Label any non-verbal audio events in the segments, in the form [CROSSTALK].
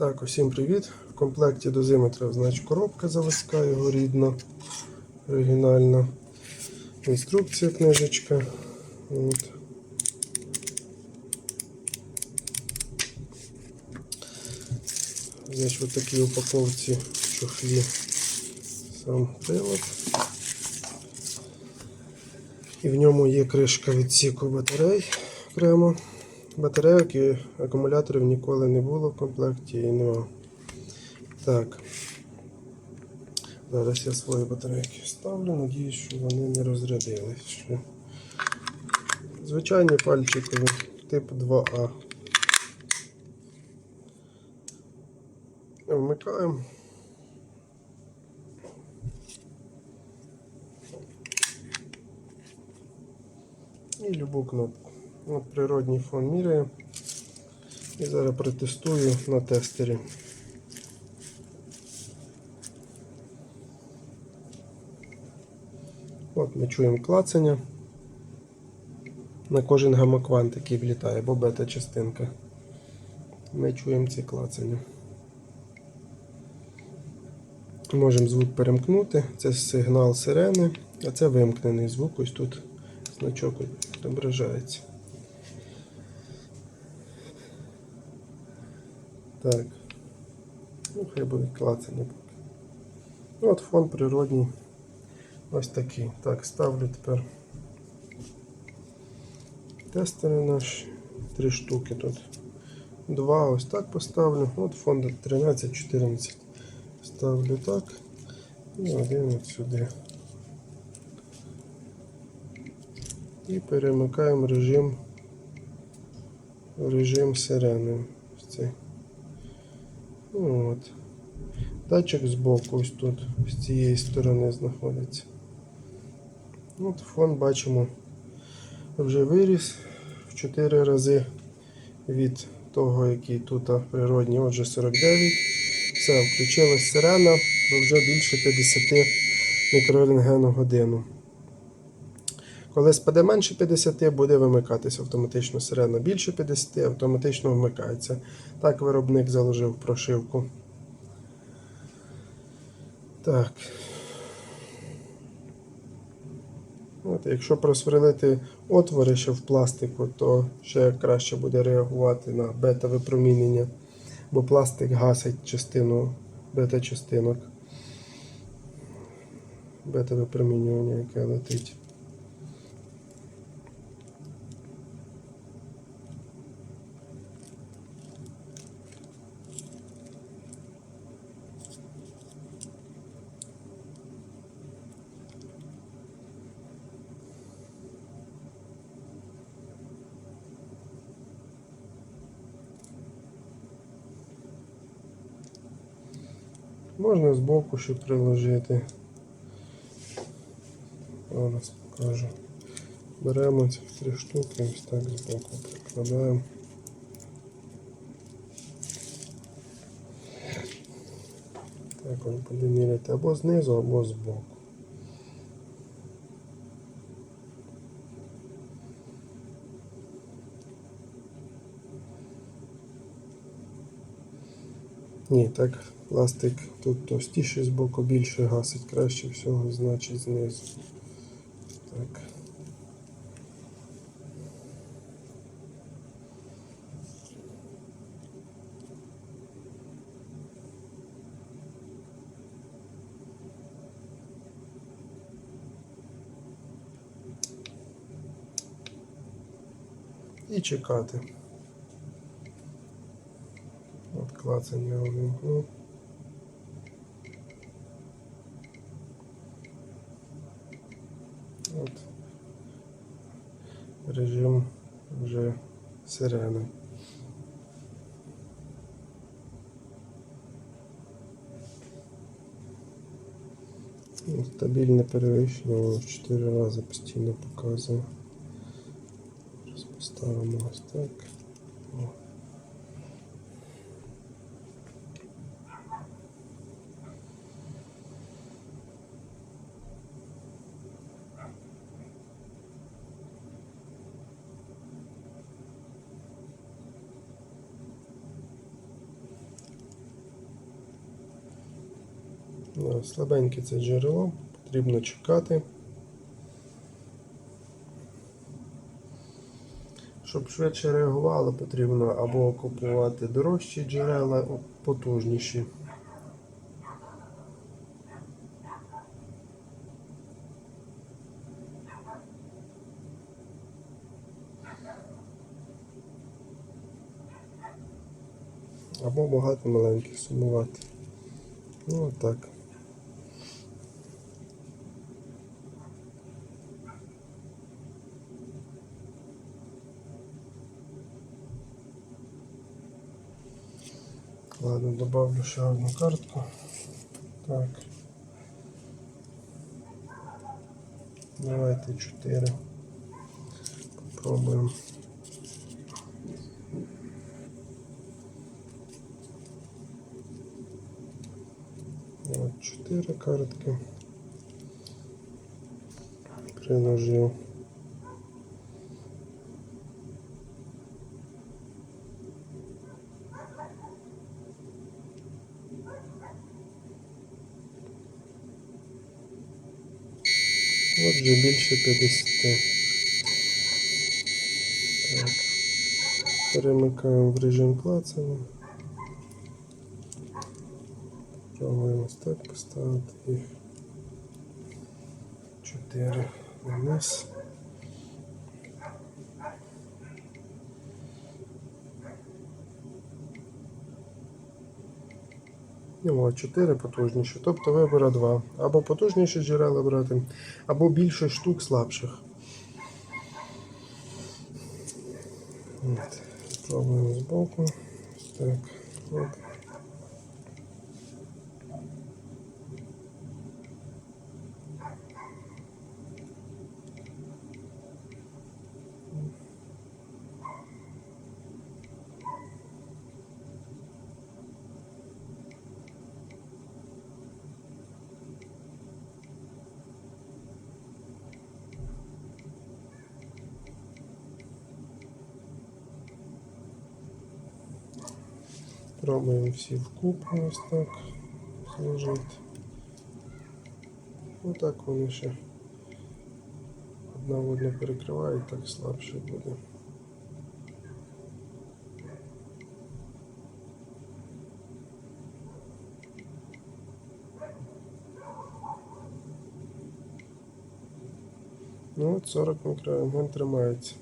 Так, усім привіт. В комплекті дозиметра значить коробка заводська, його рідна, оригінальна. Інструкція книжечка. От. Значить, в такій упаковці чохлі сам прилад. І в ньому є кришка відсіку батарей окремо. Батарейок і акумуляторів ніколи не було в комплекті і нема. Так. Зараз я свої батарейки ставлю, надіюсь, що вони не розрядились. Звичайні пальчикові тип 2А. Вмикаємо. І любу кнопку. От природній фон міряю. І зараз протестую на тестері. От ми чуємо клацання. На кожен гамаквант, який влітає, або бета-частинка. Ми чуємо ці клацання. Можемо звук перемкнути. Це сигнал сирени, а це вимкнений звук. Ось тут значок відображається. Так. Ну, хай буде клацання. Ну, От фон природній. Ось такий. Так, ставлю тепер тестери наші. Три штуки тут. Два ось так поставлю. От фон 13-14. Ставлю так. І один от сюди. І перемикаємо режим режим сирени. Ось цей. От. Датчик збоку ось тут, з цієї сторони знаходиться. От фон бачимо вже виріс в 4 рази від того, який тут природній, отже 49. Все, включилась сирена, бо вже більше 50 мікрорентген годину. Коли спаде менше 50, буде вимикатися автоматично сирена. Більше 50 автоматично вмикається. Так виробник заложив прошивку. Так. От, якщо просверлити отвори ще в пластику, то ще краще буде реагувати на бета-випромінення, бо пластик гасить частину бета-частинок. Бета-випромінювання, яке летить. Можна збоку ще приложити. Зараз покажу. Беремо ці три штуки, ось так збоку прикладаємо. Так, він буде міряти або знизу, або збоку. Ні, так, пластик тут товстіший з боку більше гасить, краще всього, значить знизу. Так. І чекати. От клацання увімкнув. От. Режим вже сирени. Ну, Стабільне перевищення в 4 рази постійно показує. Зараз поставимо ось так. Слабеньке це джерело, потрібно чекати. Щоб швидше реагувало, потрібно або купувати дорожчі джерела, потужніші. Або багато маленьких сумувати. Ну отак. Ладно, добавлю ще одну картку. Так. Давайте 4. Попробуємо. Вот 4 картки. Приложил. От вже більше 50. Так. Перемикаємо в режим клацання. Пробуємо ось так поставити їх. 4 вниз. Ну, 4 потужніші. Тобто вибора 2. Або потужніші джерела брати, або більше штук слабших. От. з збоку. Так. От. Пробуємо всі вкупи ось так зложити. Отак вони ще одна в одну перекривають, так слабше буде. Ну от 40 мікрограм, він тримається.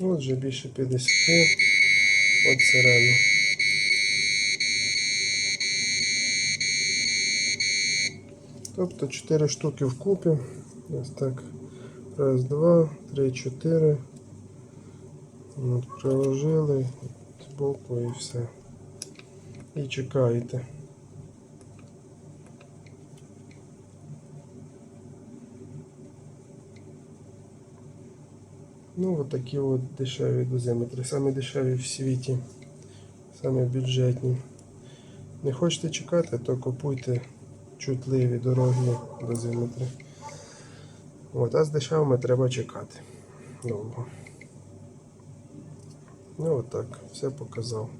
От вже більше 50. От сирена. Тобто 4 штуки вкупі. Ось так. Раз, два, три, чотири. От, приложили збоку і все. І чекаєте. Ну, от такі от дешеві дозиметри. Самі дешеві в світі. Самі бюджетні. Не хочете чекати, то купуйте чутливі, дорогі дозиметри. От, а з дешевими треба чекати. Довго. Ну от так, все показав.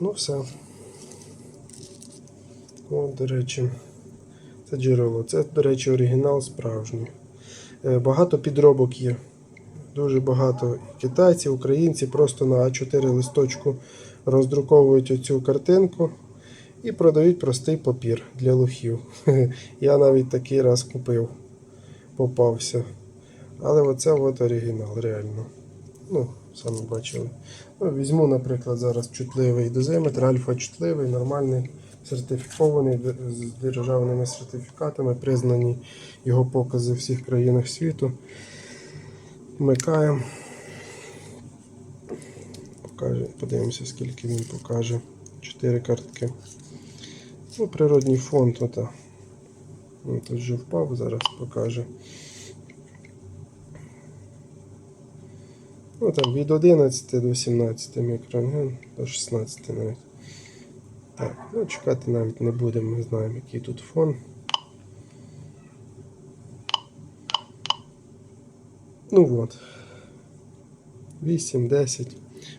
Ну все. От, до речі, це джерело. Це, до речі, оригінал справжній. Е, Багато підробок є. Дуже багато китайці, українці просто на А4 листочку роздруковують оцю картинку І продають простий папір для лохів. [LAUGHS] Я навіть такий раз купив, попався. Але оце от оригінал, реально. Ну, самі бачили. Ну, візьму, наприклад, зараз чутливий дозиметр, альфа чутливий, нормальний, сертифікований з державними сертифікатами, признані його покази в всіх країнах світу. Вмикаємо. Покаже, подивимося, скільки він покаже. Чотири картки. Ну, природній фон тут. тут вже впав, зараз покаже. Ну там від 11 до 17 мікрорентген, до 16 навіть. Так, ну чекати навіть не будемо, ми знаємо, який тут фон. Ну от. 8-10.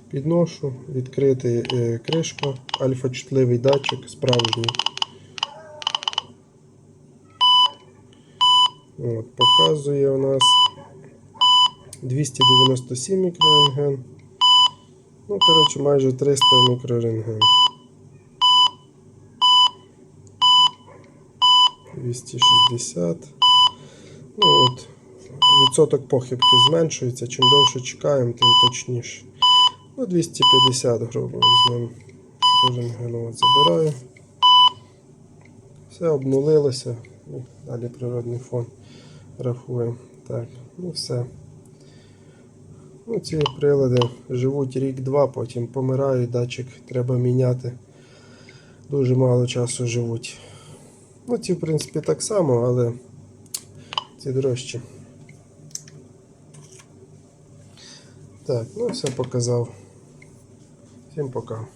Підношу, відкрити е, кришку, альфа-чутливий датчик, справжній. От, показує у нас 297 мікрорентген. Ну, коротше, майже 300 мікрорентген. 260. Ну от, відсоток похибки зменшується. Чим довше чекаємо, тим точніше. Ну, 250, грубо візьмемо. Рентген забираю. Все обнулилося. Ну, Далі природний фон рахуємо. Так, ну все. Ну, ці прилади живуть рік-два, потім помирають, датчик треба міняти. Дуже мало часу живуть. Ну, ці, в принципі, так само, але ці дорожчі. Так, ну все показав. Всім пока.